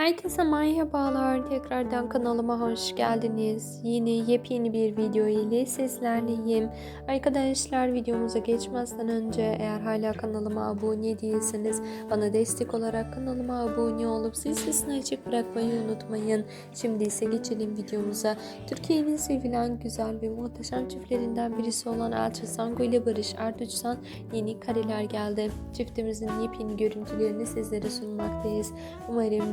Herkese merhabalar. Tekrardan kanalıma hoş geldiniz. Yeni yepyeni bir video ile sizlerleyim. Arkadaşlar videomuza geçmezden önce eğer hala kanalıma abone değilseniz bana destek olarak kanalıma abone olup zil sesini açık bırakmayı unutmayın. Şimdi ise geçelim videomuza. Türkiye'nin sevilen güzel ve muhteşem çiftlerinden birisi olan Elçi Sango ile Barış Arduç'tan yeni kareler geldi. Çiftimizin yepyeni görüntülerini sizlere sunmaktayız. Umarım